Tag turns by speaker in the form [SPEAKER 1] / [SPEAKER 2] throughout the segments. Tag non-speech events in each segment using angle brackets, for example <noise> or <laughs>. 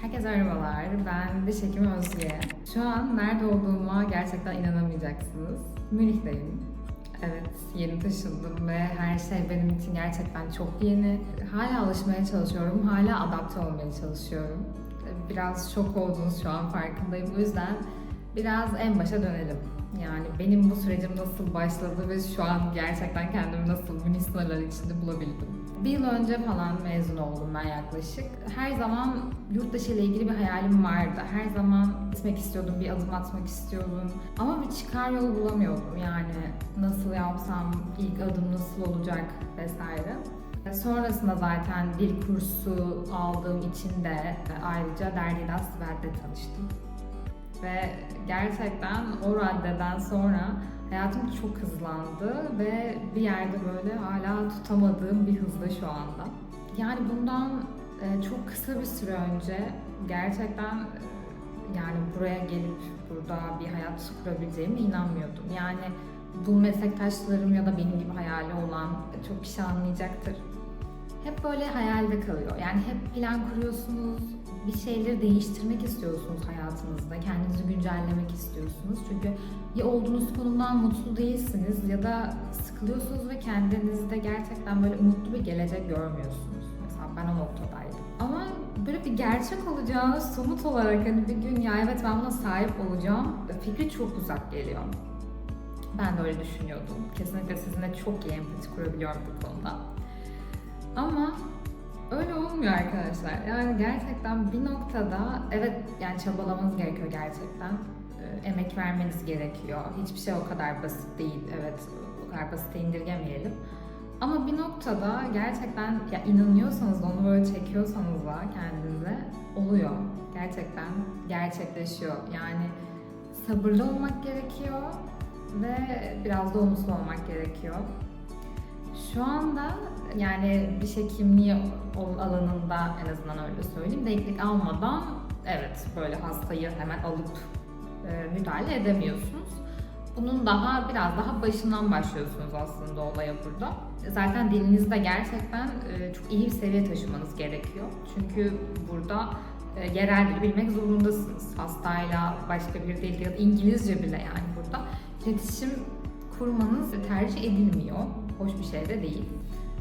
[SPEAKER 1] Herkese merhabalar. Ben diş hekimi Özge. Şu an nerede olduğuma gerçekten inanamayacaksınız. Münih'teyim. Evet, yeni taşındım ve her şey benim için gerçekten çok yeni. Hala alışmaya çalışıyorum, hala adapte olmaya çalışıyorum. Biraz şok oldunuz şu an farkındayım. O yüzden biraz en başa dönelim. Yani benim bu sürecim nasıl başladı ve şu an gerçekten kendimi nasıl Münih sınırları içinde bulabildim. Bir yıl önce falan mezun oldum ben yaklaşık. Her zaman yurt dışı ile ilgili bir hayalim vardı. Her zaman gitmek istiyordum, bir adım atmak istiyordum. Ama bir çıkar yolu bulamıyordum. Yani nasıl yapsam, ilk adım nasıl olacak vesaire. Sonrasında zaten dil kursu aldığım için de ayrıca Derdi'de Sibel'de tanıştım. Ve gerçekten o raddeden sonra hayatım çok hızlandı ve bir yerde böyle hala tutamadığım bir hızda şu anda. Yani bundan e, çok kısa bir süre önce gerçekten e, yani buraya gelip burada bir hayat kurabileceğime inanmıyordum. Yani bu meslektaşlarım ya da benim gibi hayali olan çok kişi anlayacaktır. Hep böyle hayalde kalıyor. Yani hep plan kuruyorsunuz, bir şeyleri değiştirmek istiyorsunuz hayatınızda, kendinizi güncellemek istiyorsunuz. Çünkü ya olduğunuz konumdan mutlu değilsiniz ya da sıkılıyorsunuz ve kendinizde gerçekten böyle umutlu bir gelecek görmüyorsunuz. Mesela ben o noktadaydım. Ama böyle bir gerçek olacağını somut olarak hani bir gün ya evet ben buna sahip olacağım fikri çok uzak geliyor. Ben de öyle düşünüyordum. Kesinlikle sizinle çok iyi empati kurabiliyorum bu konuda. Ama öyle olmuyor arkadaşlar. Yani gerçekten bir noktada evet yani çabalamanız gerekiyor gerçekten. Ee, emek vermeniz gerekiyor. Hiçbir şey o kadar basit değil. Evet o kadar basit indirgemeyelim. Ama bir noktada gerçekten ya inanıyorsanız da onu böyle çekiyorsanız da kendinize oluyor. Gerçekten gerçekleşiyor. Yani sabırlı olmak gerekiyor ve biraz da umutsuz olmak gerekiyor. Şu anda yani diş hekimliği alanında en azından öyle söyleyeyim. Denklik almadan evet böyle hastayı hemen alıp e, müdahale edemiyorsunuz. Bunun daha biraz daha başından başlıyorsunuz aslında olaya burada. Zaten dilinizde gerçekten e, çok iyi bir seviye taşımanız gerekiyor. Çünkü burada e, yerel dili bilmek zorundasınız. Hastayla başka bir dil ya da İngilizce bile yani burada iletişim kurmanız tercih edilmiyor. Hoş bir şey de değil.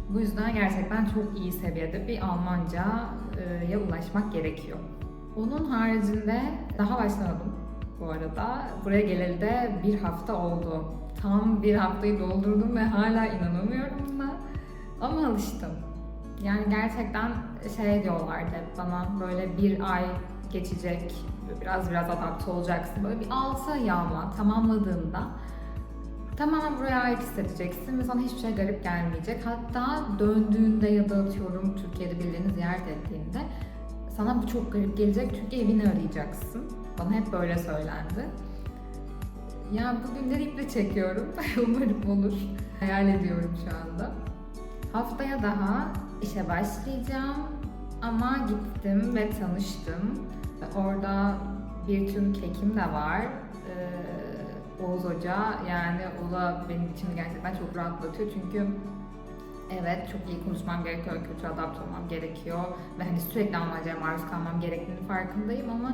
[SPEAKER 1] Bu yüzden gerçekten çok iyi seviyede bir Almanca'ya ulaşmak gerekiyor. Onun haricinde daha başlamadım bu arada. Buraya geleli de bir hafta oldu. Tam bir haftayı doldurdum ve hala inanamıyorum buna. Ama alıştım. Yani gerçekten şey diyorlardı bana böyle bir ay geçecek, biraz biraz adapte olacaksın. Böyle bir 6 ay ama tamamladığında tamamen buraya ait hissedeceksin ve sana hiçbir şey garip gelmeyecek. Hatta döndüğünde ya da atıyorum Türkiye'de birilerini ziyaret ettiğinde sana bu çok garip gelecek çünkü evini arayacaksın. Bana hep böyle söylendi. Ya bugünleri iple çekiyorum. <laughs> Umarım olur. Hayal ediyorum şu anda. Haftaya daha işe başlayacağım. Ama gittim ve tanıştım. Orada bir Türk hekim de var. Oğuz Hoca. Yani o da benim için gerçekten çok rahatlatıyor. Çünkü evet çok iyi konuşmam gerekiyor, kötü adapte olmam gerekiyor ve hani sürekli Almanca'ya maruz kalmam gerektiğini farkındayım ama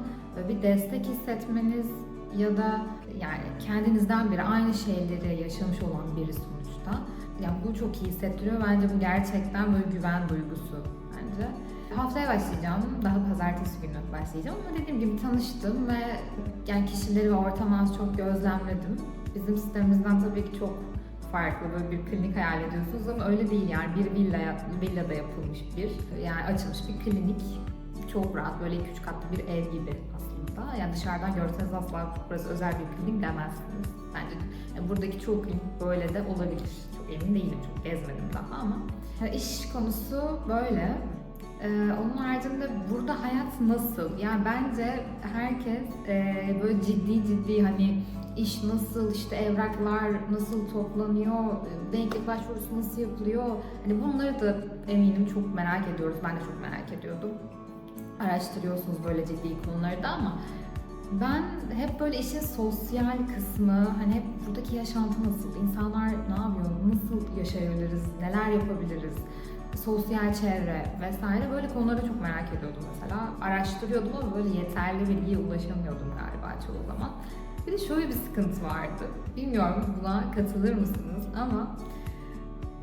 [SPEAKER 1] bir destek hissetmeniz ya da yani kendinizden biri aynı şeyleri yaşamış olan biri sonuçta. Yani bu çok iyi hissettiriyor. Bence bu gerçekten böyle güven duygusu bence. Haftaya başlayacağım. Daha pazartesi günü başlayacağım ama dediğim gibi tanıştım ve yani kişileri ve ortamı az çok gözlemledim. Bizim sistemimizden tabii ki çok farklı böyle bir klinik hayal ediyorsunuz ama öyle değil yani bir villa villada yapılmış bir yani açılmış bir klinik çok rahat böyle 2-3 katlı bir ev gibi aslında. Yani dışarıdan görseniz asla burası özel bir klinik demezsiniz. Bence yani buradaki çoğu klinik böyle de olabilir. Çok emin değilim çok gezmedim daha ama. Yani iş konusu böyle. Ee, onun haricinde burada hayat nasıl? Yani bence herkes e, böyle ciddi ciddi hani iş nasıl, işte evraklar nasıl toplanıyor, denklik başvurusu nasıl yapılıyor? Hani bunları da eminim çok merak ediyoruz. Ben de çok merak ediyordum. Araştırıyorsunuz böyle ciddi konuları da ama ben hep böyle işin sosyal kısmı, hani hep buradaki yaşantı nasıl, insanlar ne yapıyor, nasıl yaşayabiliriz, neler yapabiliriz? Sosyal çevre vesaire böyle konuları çok merak ediyordum mesela. Araştırıyordum ama böyle yeterli bilgiye ulaşamıyordum galiba çoğu zaman. Bir de şöyle bir sıkıntı vardı. Bilmiyorum buna katılır mısınız ama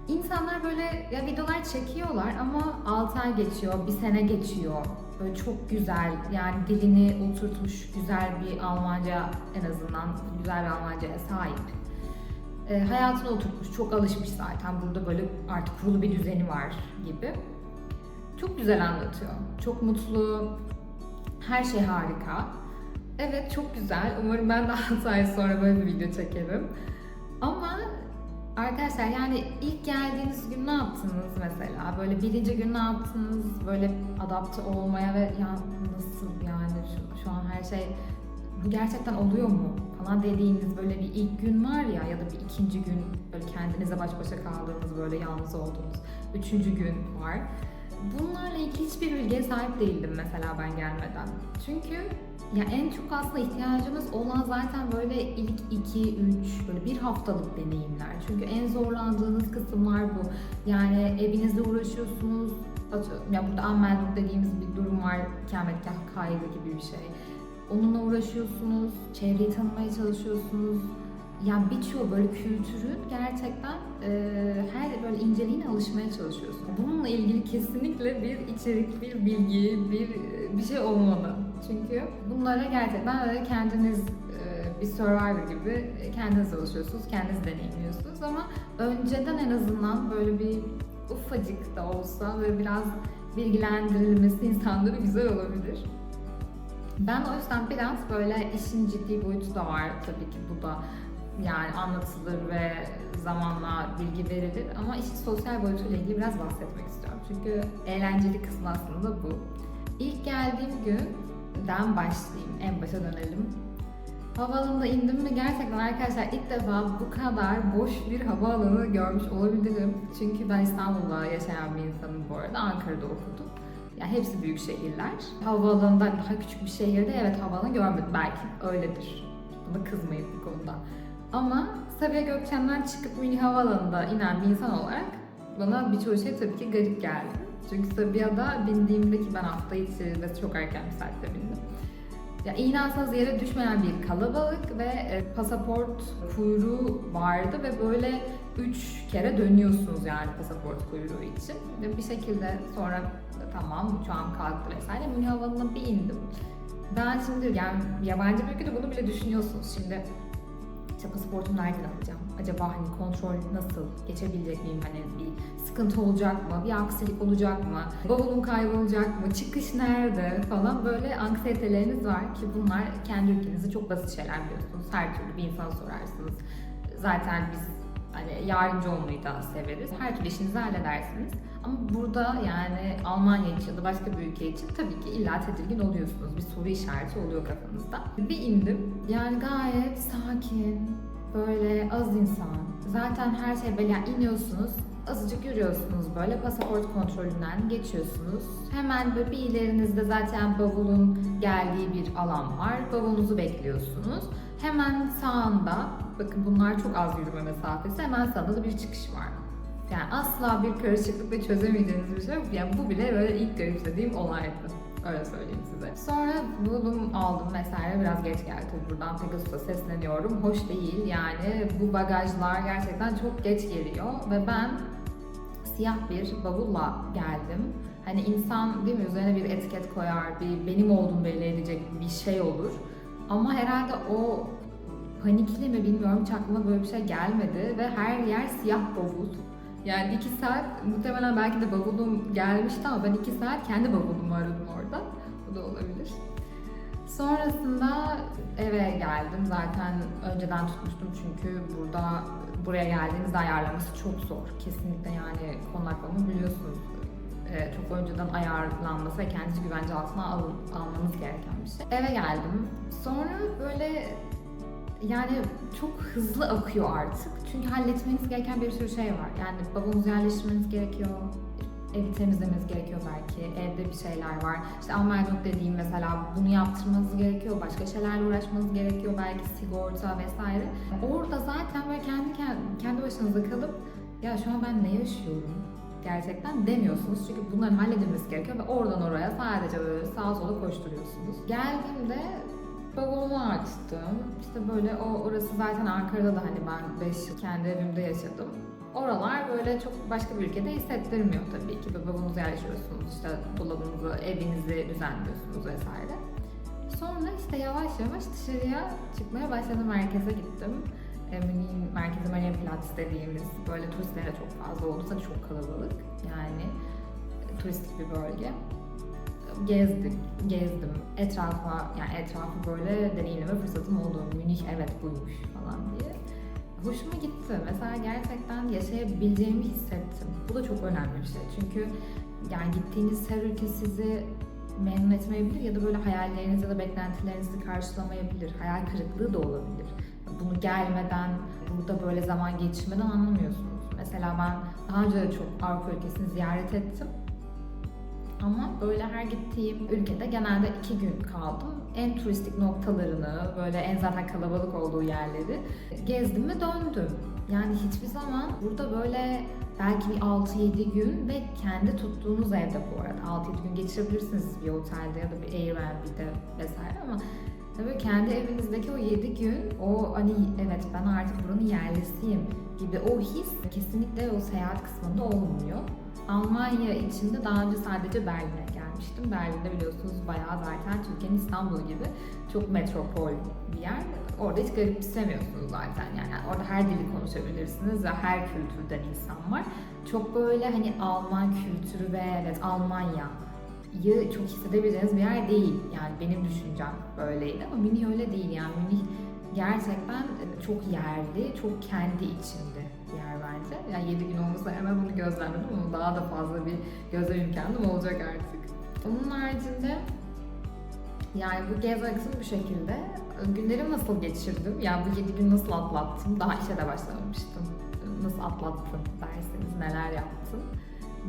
[SPEAKER 1] insanlar böyle ya videolar çekiyorlar ama 6 ay geçiyor, bir sene geçiyor. Böyle çok güzel yani dilini oturtmuş güzel bir Almanca en azından güzel bir Almanca'ya sahip. E, hayatına oturtmuş, çok alışmış zaten. Burada böyle artık kurulu bir düzeni var gibi. Çok güzel anlatıyor. Çok mutlu. Her şey harika. Evet çok güzel. Umarım ben de <laughs> 6 ay sonra böyle bir video çekerim. Ama arkadaşlar yani ilk geldiğiniz gün ne yaptınız mesela? Böyle birinci gün ne yaptınız? Böyle adapte olmaya ve ya nasıl yani şu, şu an her şey bu gerçekten oluyor mu falan dediğiniz böyle bir ilk gün var ya ya da bir ikinci gün böyle kendinize baş başa kaldığınız böyle yalnız olduğunuz üçüncü gün var. Bunlarla ilgili hiçbir bilgiye sahip değildim mesela ben gelmeden. Çünkü ya en çok aslında ihtiyacımız olan zaten böyle ilk 2 3 böyle bir haftalık deneyimler. Çünkü en zorlandığınız kısımlar bu. Yani evinizde uğraşıyorsunuz. Atıyorum ya burada ammelduk dediğimiz bir durum var. İkametgah kaybı gibi bir şey. Onunla uğraşıyorsunuz, çevreyi tanımaya çalışıyorsunuz. Yani birçoğu böyle kültürün gerçekten e, her böyle inceliğine alışmaya çalışıyorsunuz. Bununla ilgili kesinlikle bir içerik, bir bilgi, bir bir şey olmalı. Çünkü bunlara gerçekten böyle kendiniz e, bir survivor gibi kendiniz alışıyorsunuz, kendiniz deneyimliyorsunuz ama önceden en azından böyle bir ufacık da olsa böyle biraz bilgilendirilmesi insanlara güzel olabilir. Ben o yüzden biraz böyle işin ciddi boyutu da var tabii ki bu da yani anlatılır ve zamanla bilgi verilir ama işin sosyal boyutuyla ilgili biraz bahsetmek istiyorum. Çünkü eğlenceli kısmı aslında bu. İlk geldiğim günden başlayayım, en başa dönelim. Havaalanında indim ve gerçekten arkadaşlar ilk defa bu kadar boş bir havaalanı görmüş olabilirim. Çünkü ben İstanbul'da yaşayan bir insanım bu arada, Ankara'da okudum. Yani hepsi büyük şehirler. Havaalanından daha küçük bir şehirde evet havaalanı görmedim. Belki öyledir. Buna kızmayın bu konuda. Ama Sabiha Gökçen'den çıkıp mini havaalanında inen bir insan olarak bana birçok şey tabii ki garip geldi. Çünkü Sabiha'da bindiğimde ki ben hafta içi ve çok erken bir saatte bindim. Ya iğne atsanız yere düşmeyen bir kalabalık ve e, pasaport kuyruğu vardı ve böyle üç kere dönüyorsunuz yani pasaport kuyruğu için. Ve bir şekilde sonra tamam uçağım kalktı vesaire Münih Havalimanı'na bir indim. Ben şimdi yani yabancı bir ülkede bunu bile düşünüyorsunuz. Şimdi işte pasaportumu nereden alacağım? Acaba hani kontrol nasıl? Geçebilecek miyim? Hani bir sıkıntı olacak mı? Bir aksilik olacak mı? Bavulum kaybolacak mı? Çıkış nerede? Falan böyle anksiyeteleriniz var ki bunlar kendi ülkenizde çok basit şeyler biliyorsunuz. Her türlü bir insana sorarsınız. Zaten biz hani yardımcı olmayı da severiz. Her türlü işinizi halledersiniz. Ama burada yani Almanya için ya da başka bir ülke için tabii ki illa tedirgin oluyorsunuz. Bir soru işareti oluyor kafanızda. Bir indim. Yani gayet sakin, böyle az insan. Zaten her şey böyle yani iniyorsunuz. Azıcık yürüyorsunuz böyle pasaport kontrolünden geçiyorsunuz. Hemen böyle bir ilerinizde zaten bavulun geldiği bir alan var. Bavulunuzu bekliyorsunuz. Hemen sağında, bakın bunlar çok az yürüme mesafesi, hemen sağında da bir çıkış var. Yani asla bir karışıklık ve çözemeyeceğiniz bir şey yok. Yani bu bile böyle ilk garipsediğim olaydı. Öyle söyleyeyim size. Sonra bulum aldım vesaire biraz geç geldi buradan Pegasus'a sesleniyorum. Hoş değil yani bu bagajlar gerçekten çok geç geliyor ve ben siyah bir bavulla geldim. Hani insan değil mi üzerine bir etiket koyar, bir benim olduğumu belli edecek bir şey olur. Ama herhalde o panikli mi bilmiyorum hiç aklıma böyle bir şey gelmedi ve her yer siyah bavul. Yani iki saat muhtemelen belki de bavulum gelmişti ama ben iki saat kendi bavulumu aradım orada. Bu da olabilir. Sonrasında eve geldim. Zaten önceden tutmuştum çünkü burada buraya geldiğinizde ayarlaması çok zor. Kesinlikle yani konaklama biliyorsunuz. Ee, çok önceden ayarlanması ve kendinizi güvence altına alın, almanız gereken bir şey. Eve geldim. Sonra böyle yani çok hızlı akıyor artık. Çünkü halletmeniz gereken bir sürü şey var. Yani bavulunuzu yerleştirmeniz gerekiyor. Evi temizlemeniz gerekiyor belki. Evde bir şeyler var. İşte Almaydok dediğim mesela bunu yaptırmanız gerekiyor. Başka şeylerle uğraşmanız gerekiyor. Belki sigorta vesaire. Orada zaten böyle kendi kendi başınıza kalıp ya şu an ben ne yaşıyorum? gerçekten demiyorsunuz. Çünkü bunların halledilmesi gerekiyor ve oradan oraya sadece böyle sağa sola koşturuyorsunuz. Geldiğimde bavulumu açtım. İşte böyle o orası zaten Ankara'da da hani ben 5 yıl kendi evimde yaşadım. Oralar böyle çok başka bir ülkede hissettirmiyor tabii ki. Bavulunuzu yerleştiriyorsunuz, işte dolabınızı, evinizi düzenliyorsunuz vesaire. Sonra işte yavaş yavaş dışarıya çıkmaya başladım. Merkeze gittim. E, Münih'in merkezi Marienplatz dediğimiz böyle turistler de çok fazla oldu. Tabii çok kalabalık. Yani turistik bir bölge. Gezdim, gezdim. Etrafa, yani etrafı böyle deneyimleme fırsatım oldu. Münih evet buymuş falan diye. Hoşuma gitti. Mesela gerçekten yaşayabileceğimi hissettim. Bu da çok önemli bir şey. Çünkü yani gittiğiniz her ülke sizi memnun etmeyebilir ya da böyle hayallerinizi ya da beklentilerinizi karşılamayabilir. Hayal kırıklığı da olabilir. Bunu gelmeden, burada böyle zaman geçirmeden anlamıyorsunuz. Mesela ben daha önce de çok Avrupa ülkesini ziyaret ettim. Ama böyle her gittiğim ülkede genelde iki gün kaldım. En turistik noktalarını, böyle en zaten kalabalık olduğu yerleri gezdim ve döndüm. Yani hiçbir zaman burada böyle belki bir 6-7 gün ve kendi tuttuğunuz evde bu arada 6-7 gün geçirebilirsiniz bir otelde ya da bir Airbnb'de vesaire ama tabii kendi evinizdeki o 7 gün o hani evet ben artık buranın yerlisiyim gibi o his kesinlikle o seyahat kısmında olmuyor. Almanya içinde daha önce sadece Berlin'e gelmiştim. Berlin'de biliyorsunuz bayağı zaten Türkiye'nin İstanbul gibi çok metropol bir yer. Orada hiç garipsemiyorsunuz zaten yani orada her dili konuşabilirsiniz ve her kültürden insan var. Çok böyle hani Alman kültürü ve evet Almanya'yı çok hissedebileceğiniz bir yer değil. Yani benim düşüncem böyleydi ama Münih öyle değil yani Münih gerçekten çok yerli, çok kendi içinde bence. Yani 7 gün olmasa hemen bunu gözlemledim ama daha da fazla bir gözlem imkanım olacak artık. Onun haricinde yani bu gezme kısmı bu şekilde. Günlerimi nasıl geçirdim? Yani bu 7 gün nasıl atlattım? Daha işe de başlamamıştım. Nasıl atlattım derseniz neler yaptım?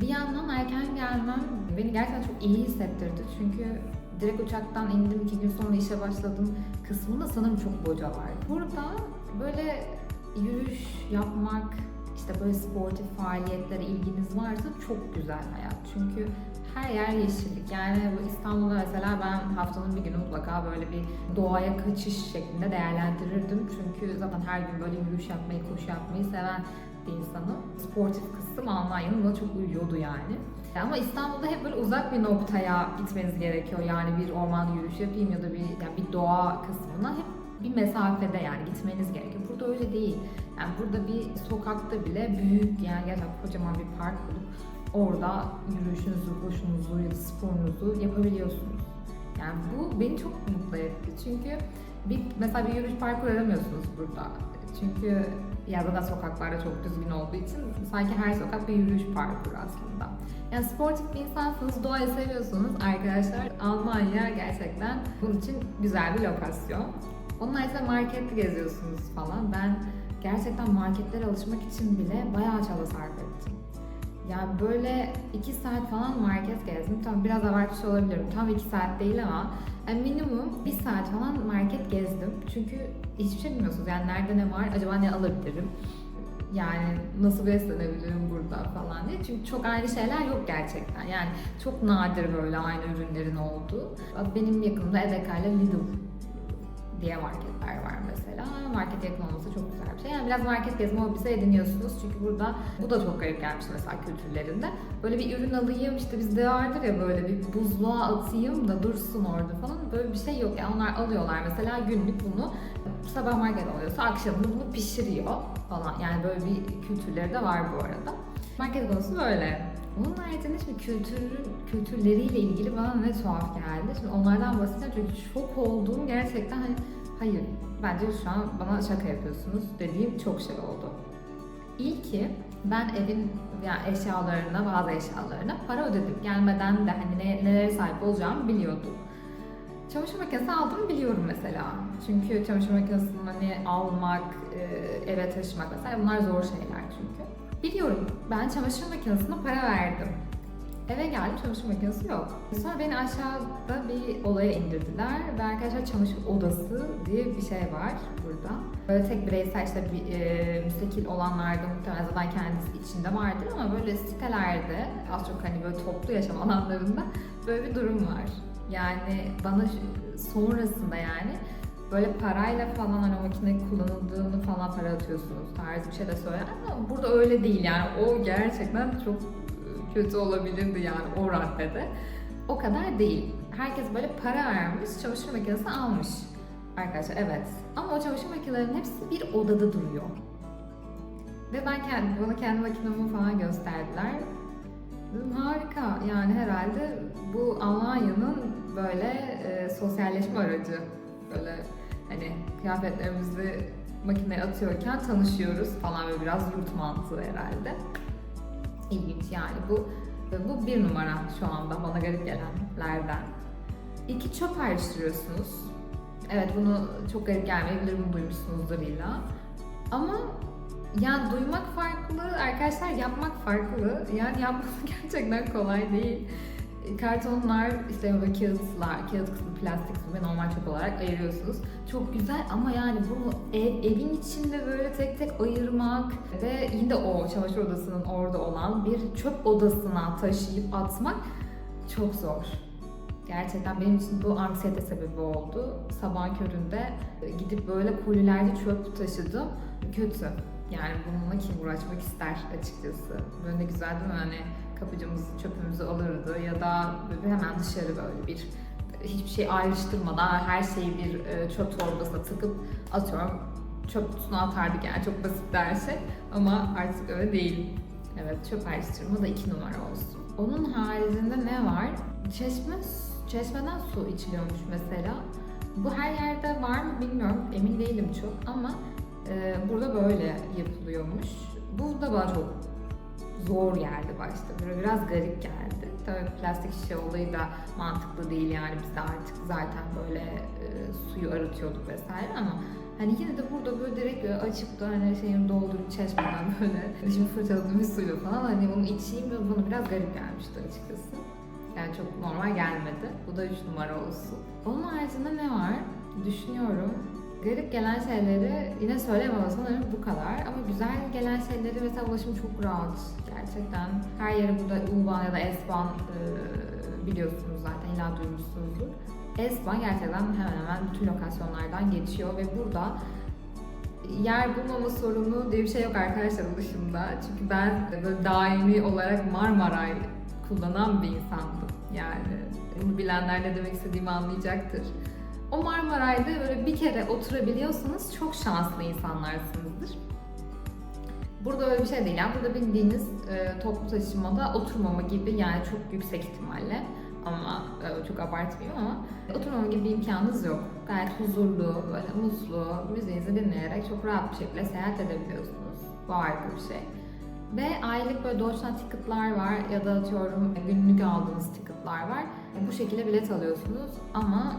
[SPEAKER 1] Bir yandan erken gelmem beni gerçekten çok iyi hissettirdi. Çünkü direkt uçaktan indim, iki gün sonra işe başladım kısmında sanırım çok boca var. Burada böyle yürüyüş yapmak, işte böyle sportif faaliyetlere ilginiz varsa çok güzel hayat. Çünkü her yer yeşillik. Yani bu İstanbul'da mesela ben haftanın bir günü mutlaka böyle bir doğaya kaçış şeklinde değerlendirirdim. Çünkü zaten her gün böyle yürüyüş yapmayı, koşu yapmayı seven bir insanım. Sportif kısım Almanya'nın bana çok uyuyordu yani. Ama İstanbul'da hep böyle uzak bir noktaya gitmeniz gerekiyor. Yani bir ormanda yürüyüş yapayım ya da bir yani bir doğa kısmına hep bir mesafede yani gitmeniz gerekiyor. Burada öyle değil. Yani burada bir sokakta bile büyük yani gerçekten kocaman bir park bulup orada yürüyüşünüzü, koşunuzu ya da sporunuzu yapabiliyorsunuz. Yani bu beni çok mutlu etti. Çünkü bir mesela bir yürüyüş parkuru aramıyorsunuz burada. Çünkü ya da sokaklarda çok düzgün olduğu için sanki her sokak bir yürüyüş parkuru aslında. Yani sportif bir insansınız, doğayı seviyorsunuz arkadaşlar. Almanya gerçekten bunun için güzel bir lokasyon. Onun haricinde markette geziyorsunuz falan. Ben gerçekten marketlere alışmak için bile bayağı çaba sarf ettim. Yani böyle iki saat falan market gezdim. Tam biraz abartmış olabilirim. Tam iki saat değil ama yani minimum bir saat falan market gezdim. Çünkü hiçbir şey bilmiyorsunuz. Yani nerede ne var, acaba ne alabilirim? Yani nasıl beslenebilirim burada falan diye. Çünkü çok aynı şeyler yok gerçekten. Yani çok nadir böyle aynı ürünlerin olduğu. Benim yakınımda Edeka ile Lidl diye marketler var mesela. Market yakın olması çok güzel bir şey. Yani biraz market gezme hobisi ediniyorsunuz. Çünkü burada bu da çok garip gelmiş mesela kültürlerinde. Böyle bir ürün alayım işte bizde vardır ya böyle bir buzluğa atayım da dursun orada falan. Böyle bir şey yok. Yani onlar alıyorlar mesela günlük bunu sabah market alıyorsa akşamında bunu pişiriyor falan. Yani böyle bir kültürleri de var bu arada. Market konusu böyle. Onun haricinde şimdi kültürün kültürleriyle ilgili bana ne tuhaf geldi. Şimdi onlardan bahsedeceğim çünkü şok olduğum gerçekten hani hayır bence şu an bana şaka yapıyorsunuz dediğim çok şey oldu. İlki ben evin yani eşyalarına, bazı eşyalarına para ödedim. Gelmeden de hani ne, nelere sahip olacağımı biliyordum. Çamaşır makinesi aldım biliyorum mesela. Çünkü çamaşır makinesini hani almak, e, eve taşımak mesela bunlar zor şeyler çünkü. Biliyorum ben çamaşır makinesine para verdim. Eve geldim çamaşır makinesi yok. Sonra beni aşağıda bir odaya indirdiler ve arkadaşlar çamaşır odası diye bir şey var burada. Böyle tek bireysel işte bir, e, müstakil olanlarda muhtemelen zaten kendisi içinde vardır ama böyle sitelerde az çok hani böyle toplu yaşam alanlarında böyle bir durum var. Yani bana sonrasında yani böyle parayla falan hani o makine kullanıldığını falan para atıyorsunuz tarzı bir şey de söyler ama burada öyle değil yani o gerçekten çok e, kötü olabilirdi yani o raddede. O kadar değil. Herkes böyle para vermiş, çamaşır makinesi almış. Arkadaşlar evet. Ama o çamaşır makinelerinin hepsi bir odada duruyor. Ve ben kendi, bana kendi makinemi falan gösterdiler. Dedim harika yani herhalde bu Almanya'nın böyle e, sosyalleşme aracı. Böyle hani kıyafetlerimizi makineye atıyorken tanışıyoruz falan böyle biraz yurt mantığı herhalde. İlginç yani bu bu bir numara şu anda bana garip gelenlerden. İki çöp ayrıştırıyorsunuz. Evet bunu çok garip gelmeyebilir bunu duymuşsunuzdur illa. Ama yani duymak farklı, arkadaşlar yapmak farklı. Yani yapması <laughs> gerçekten kolay değil. Kartonlar, işte böyle kağıtlar, kağıt kısmı, plastik kısmı ve normal çöp olarak ayırıyorsunuz. Çok güzel ama yani bunu ev, evin içinde böyle tek tek ayırmak ve yine o çamaşır odasının orada olan bir çöp odasına taşıyıp atmak çok zor. Gerçekten benim için bu anksiyete sebebi oldu. Sabah köründe gidip böyle kolilerce çöp taşıdım. Kötü. Yani bununla kim uğraşmak ister açıkçası. Böyle güzel değil mi? Hani kapıcımız çöpümüzü alırdı ya da hemen dışarı böyle bir hiçbir şey ayrıştırmadan her şeyi bir e, çöp torbasına tıkıp atıyorum çöp kutusuna atardık yani çok basit her şey ama artık öyle değil. Evet çöp ayrıştırma da iki numara olsun. Onun haricinde ne var? Çeşme, çeşmeden su içiliyormuş mesela. Bu her yerde var mı bilmiyorum emin değilim çok ama e, burada böyle yapılıyormuş. Bu da bana çok zor geldi başta. Böyle biraz garip geldi. Tabii plastik şişe olayı da mantıklı değil yani biz de artık zaten böyle e, suyu arıtıyorduk vesaire ama hani yine de burada böyle direkt böyle açıp da hani şeyimi doldurup çeşmeden <laughs> böyle dişimi fırçaladığım bir suyla falan hani onu içeyim ve bana biraz garip gelmişti açıkçası. Yani çok normal gelmedi. Bu da 3 numara olsun. Onun haricinde ne var? Düşünüyorum. Garip gelen şeyleri yine söyleyemem sanırım bu kadar. Ama güzel gelen şeyleri mesela ulaşım çok rahat. Gerçekten her yere burada U-Bahn ya da S-Bahn e, biliyorsunuz zaten illa duymuşsunuzdur. S-Bahn gerçekten hemen hemen bütün lokasyonlardan geçiyor ve burada yer bulmama sorunu diye bir şey yok arkadaşlar ulaşımda. Çünkü ben böyle daimi olarak Marmaray kullanan bir insandım. Yani bunu bilenler ne demek istediğimi anlayacaktır. O Marmaray'da böyle bir kere oturabiliyorsanız çok şanslı insanlarsınızdır. Burada öyle bir şey değil. Yani burada bildiğiniz e, toplu taşımada oturmama gibi yani çok yüksek ihtimalle ama e, çok abartmıyorum ama oturmama gibi bir imkanınız yok. Gayet huzurlu, böyle mutlu, müziğinizi dinleyerek çok rahat bir şekilde seyahat edebiliyorsunuz. Bu harika bir şey. Ve aylık böyle Deutschland ticketlar var ya da atıyorum günlük aldığınız ticketlar var. E, bu şekilde bilet alıyorsunuz ama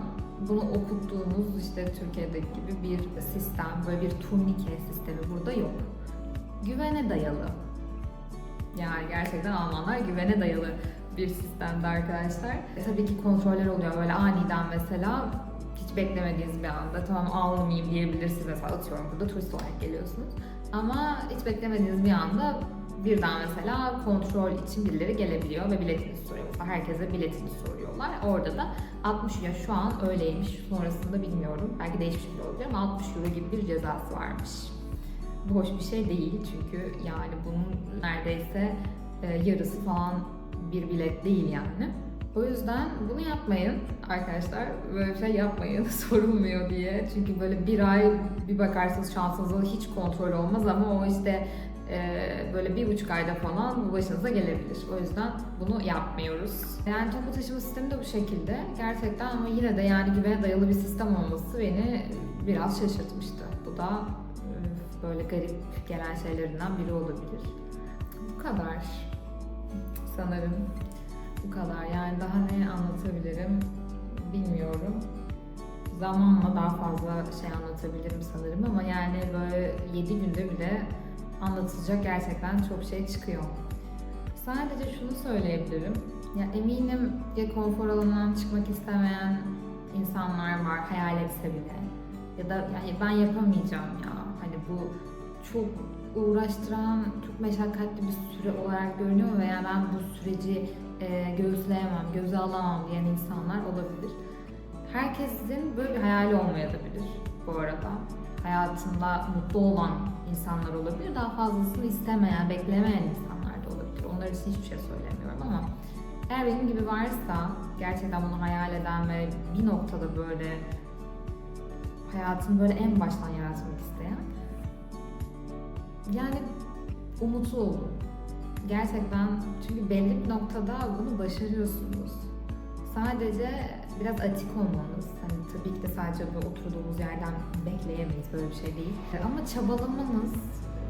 [SPEAKER 1] bunu okuttuğunuz işte Türkiye'deki gibi bir sistem, böyle bir turnike sistemi burada yok. Güvene dayalı. Yani gerçekten Almanlar güvene dayalı bir sistemde arkadaşlar. E, tabii ki kontroller oluyor böyle aniden mesela hiç beklemediğiniz bir anda tamam almayayım diyebilirsiniz mesela atıyorum burada turist olarak geliyorsunuz. Ama hiç beklemediğiniz bir anda birden mesela kontrol için birileri gelebiliyor ve biletini soruyor. Herkese biletini soruyorlar. Orada da 60 ya şu an öyleymiş. Sonrasında bilmiyorum. Belki değişmiş bile olabilir ama 60 euro gibi bir cezası varmış. Bu hoş bir şey değil çünkü yani bunun neredeyse e, yarısı falan bir bilet değil yani. O yüzden bunu yapmayın arkadaşlar. Böyle bir şey yapmayın <laughs> sorulmuyor diye. Çünkü böyle bir ay bir bakarsınız şansınıza hiç kontrol olmaz ama o işte böyle bir buçuk ayda falan bu başınıza gelebilir. O yüzden bunu yapmıyoruz. Yani toplu taşıma sistemi de bu şekilde. Gerçekten ama yine de yani güvene dayalı bir sistem olması beni biraz şaşırtmıştı. Bu da böyle garip gelen şeylerinden biri olabilir. Bu kadar sanırım. Bu kadar. Yani daha ne anlatabilirim bilmiyorum. Zamanla daha fazla şey anlatabilirim sanırım ama yani böyle 7 günde bile anlatılacak gerçekten çok şey çıkıyor. Sadece şunu söyleyebilirim. Ya eminim ya konfor alanından çıkmak istemeyen insanlar var hayal etse bile. Ya da yani ben yapamayacağım ya. Hani bu çok uğraştıran, çok meşakkatli bir süre olarak görünüyor veya ben bu süreci e, göğüsleyemem, göze alamam diyen insanlar olabilir. Herkesin böyle bir hayali olmayabilir bu arada. Hayatında mutlu olan insanlar olabilir. Daha fazlasını istemeyen, beklemeyen insanlar da olabilir. Onlar için hiçbir şey söylemiyorum ama eğer benim gibi varsa gerçekten bunu hayal eden ve bir noktada böyle hayatını böyle en baştan yaratmak isteyen yani umutlu olun. Gerçekten çünkü belli bir noktada bunu başarıyorsunuz. Sadece biraz atik olmanız. Hani tabii ki de sadece böyle oturduğumuz yerden bekleyemeyiz böyle bir şey değil. Ama çabalamanız,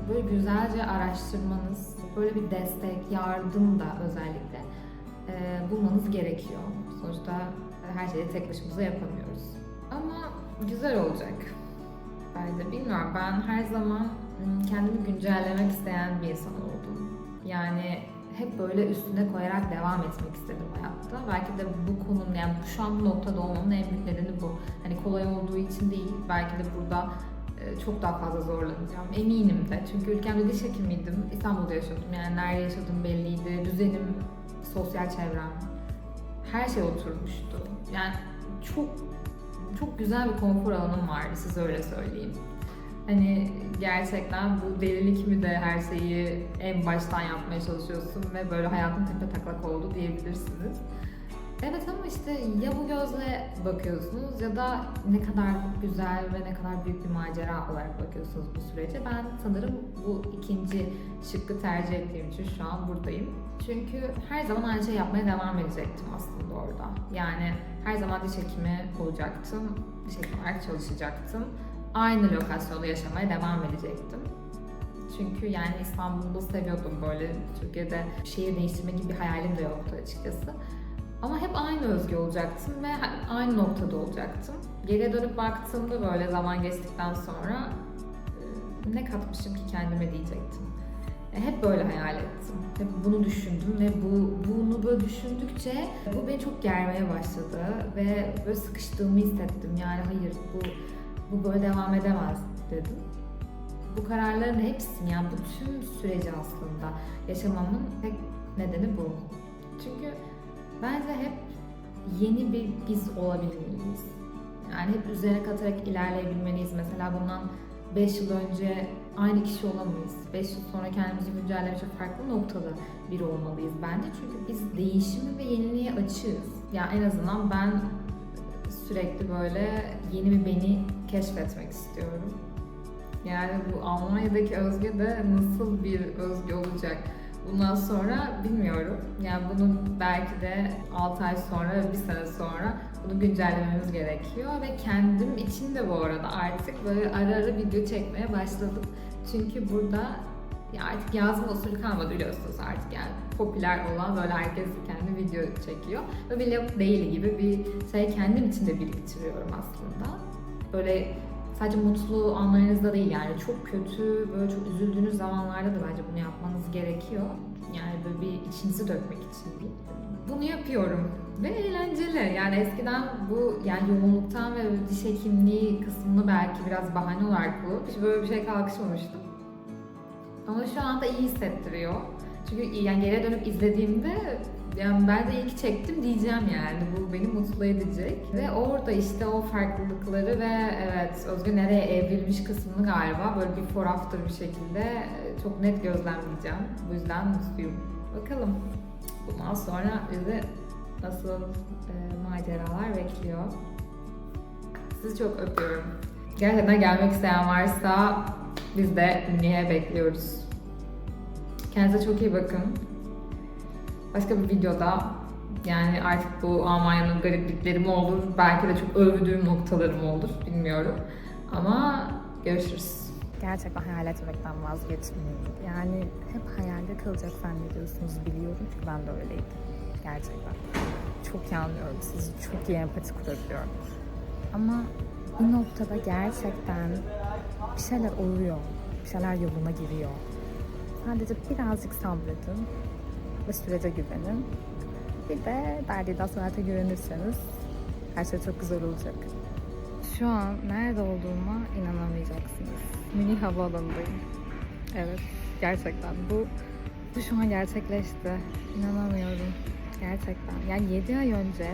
[SPEAKER 1] böyle güzelce araştırmanız, böyle bir destek, yardım da özellikle e, bulmanız gerekiyor. Sonuçta her şeyi tek başımıza yapamıyoruz. Ama güzel olacak. Bence bilmiyorum ben her zaman kendimi güncellemek isteyen bir insan oldum. Yani hep böyle üstüne koyarak devam etmek istedim hayatta. Belki de bu konunun yani şu an bu noktada olmamın en büyük nedeni bu. Hani kolay olduğu için değil. Belki de burada e, çok daha fazla zorlanacağım. Eminim de. Çünkü ülkemde diş hekimiydim. İstanbul'da yaşıyordum. Yani nerede yaşadığım belliydi. Düzenim, sosyal çevrem. Her şey oturmuştu. Yani çok çok güzel bir konfor alanım vardı size öyle söyleyeyim. Hani gerçekten bu delilik mi de her şeyi en baştan yapmaya çalışıyorsun ve böyle hayatın tepe taklak oldu diyebilirsiniz. Evet ama işte ya bu gözle bakıyorsunuz ya da ne kadar güzel ve ne kadar büyük bir macera olarak bakıyorsunuz bu sürece. Ben sanırım bu ikinci şıkkı tercih ettiğim için şu an buradayım. Çünkü her zaman aynı şey yapmaya devam edecektim aslında orada. Yani her zaman diş hekimi olacaktım, diş hekimi olarak çalışacaktım. Aynı lokasyonda yaşamaya devam edecektim. Çünkü yani İstanbul'da seviyordum böyle. Türkiye'de şehir değiştirme gibi bir hayalim de yoktu açıkçası. Ama hep aynı Özge olacaktım ve aynı noktada olacaktım. Geriye dönüp baktığımda böyle zaman geçtikten sonra e, ne katmışım ki kendime diyecektim. E, Hep böyle hayal ettim. Hep bunu düşündüm ve bu bunu böyle düşündükçe bu beni çok germeye başladı ve böyle sıkıştığımı hissettim. Yani hayır bu bu böyle devam edemez dedim. Bu kararların hepsini yani bu tüm süreci aslında yaşamamın tek nedeni bu. Çünkü bence hep yeni bir biz olabilmeliyiz. Yani hep üzerine katarak ilerleyebilmeliyiz. Mesela bundan 5 yıl önce aynı kişi olamayız. 5 yıl sonra kendimizi güncellemek için farklı noktada biri olmalıyız bence. Çünkü biz değişimi ve yeniliğe açığız. Ya en azından ben sürekli böyle yeni bir beni keşfetmek istiyorum. Yani bu Almanya'daki Özge de nasıl bir Özge olacak? Bundan sonra bilmiyorum. Yani bunu belki de 6 ay sonra, bir sene sonra bunu güncellememiz gerekiyor ve kendim için de bu arada artık böyle ara ara video çekmeye başladım. Çünkü burada ya artık yazma usulü kalmadı biliyorsunuz artık yani popüler olan böyle herkes kendi video çekiyor ve bir laf değil gibi bir şey kendim için de biriktiriyorum aslında. Böyle sadece mutlu anlarınızda değil yani çok kötü böyle çok üzüldüğünüz zamanlarda da bence bunu yapmanız gerekiyor. Yani böyle bir içinizi dökmek için değil. Bunu yapıyorum ve eğlenceli. Yani eskiden bu yani yoğunluktan ve diş hekimliği kısmını belki biraz bahane olarak bulup hiç böyle bir şey kalkışmamıştım. Ama şu anda iyi hissettiriyor. Çünkü yani geriye dönüp izlediğimde yani ben de iyi ki çektim diyeceğim yani. Bu beni mutlu edecek. Ve orada işte o farklılıkları ve evet Özgür nereye evrilmiş kısmını galiba böyle before after bir şekilde e, çok net gözlemleyeceğim. Bu yüzden mutluyum. Bakalım bundan sonra bizi nasıl e, maceralar bekliyor. Sizi çok öpüyorum. Gerçekten gelmek isteyen varsa biz de Ünlü'ye bekliyoruz. Kendinize çok iyi bakın. Başka bir videoda yani artık bu Almanya'nın gariplikleri mi olur, belki de çok övdüğüm noktaları mı olur bilmiyorum. Ama görüşürüz.
[SPEAKER 2] Gerçekten hayal etmekten vazgeçmiyorum. Yani hep hayalde kalacak zannediyorsunuz biliyorum çünkü ben de öyleydim. Gerçekten. Çok iyi anlıyorum sizi, çok iyi empati kurabiliyorum. Ama bir noktada gerçekten bir şeyler oluyor, bir şeyler yoluna giriyor. Sadece birazcık sabredin ve sürece güvenin. Bir de Derdi'den Sanat'a güvenirseniz her şey çok güzel olacak. Şu an nerede olduğuma inanamayacaksınız. Münih Havaalanı'ndayım. Evet, gerçekten bu bu şu an gerçekleşti. İnanamıyorum. Gerçekten. Yani 7 ay önce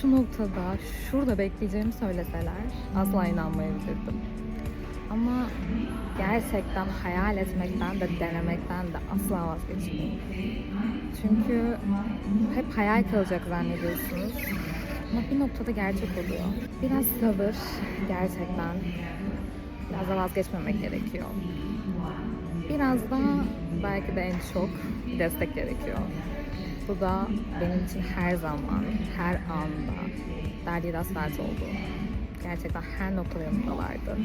[SPEAKER 2] şu noktada, şurada bekleyeceğimi söyleseler asla inanmayabilirdim. Ama gerçekten hayal etmekten de denemekten de asla vazgeçmeyin. Çünkü hep hayal kalacak zannediyorsunuz. Ama bir noktada gerçek oluyor. Biraz sabır gerçekten. Biraz da vazgeçmemek gerekiyor. Biraz da belki de en çok destek gerekiyor. Bu da benim için her zaman, her anda derdi rasat oldu. Gerçekten her noktada yanımdalardı.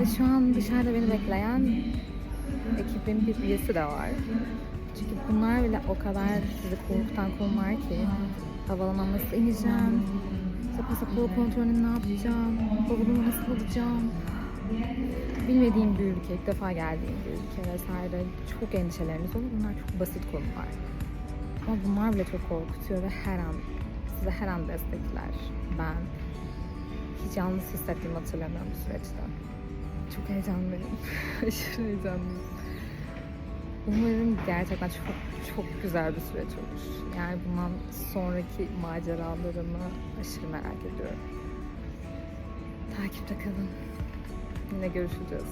[SPEAKER 2] Ve şu an dışarıda beni bekleyen ekibin bir üyesi de var. Çünkü bunlar bile o kadar sizi korkutan konular ki havalanına nasıl ineceğim, işte pasaport kontrolünü ne yapacağım, bavulumu nasıl alacağım, bilmediğim bir ülke, ilk defa geldiğim bir ülke vesaire çok endişeleriniz olur. Bunlar çok basit konular. Ama bunlar bile çok korkutuyor ve her an, size her an destekler. Ben hiç yalnız hissettiğimi hatırlamıyorum bu süreçte. Çok heyecanlıyım. <laughs> Aşırı heyecanlıyım. Umarım gerçekten çok çok güzel bir süreç olur. Yani bundan sonraki maceralarımı aşırı merak ediyorum. Takipte kalın. Yine görüşeceğiz.